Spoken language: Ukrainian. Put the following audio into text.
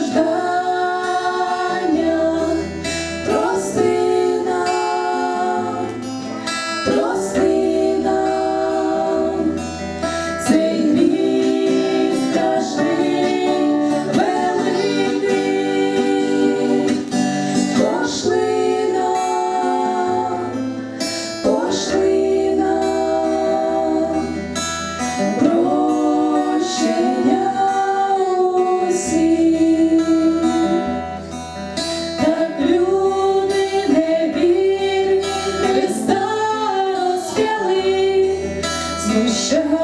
страждання, прости нам, цей гріх страшний, великий, пошли нам, пошли прощай. to show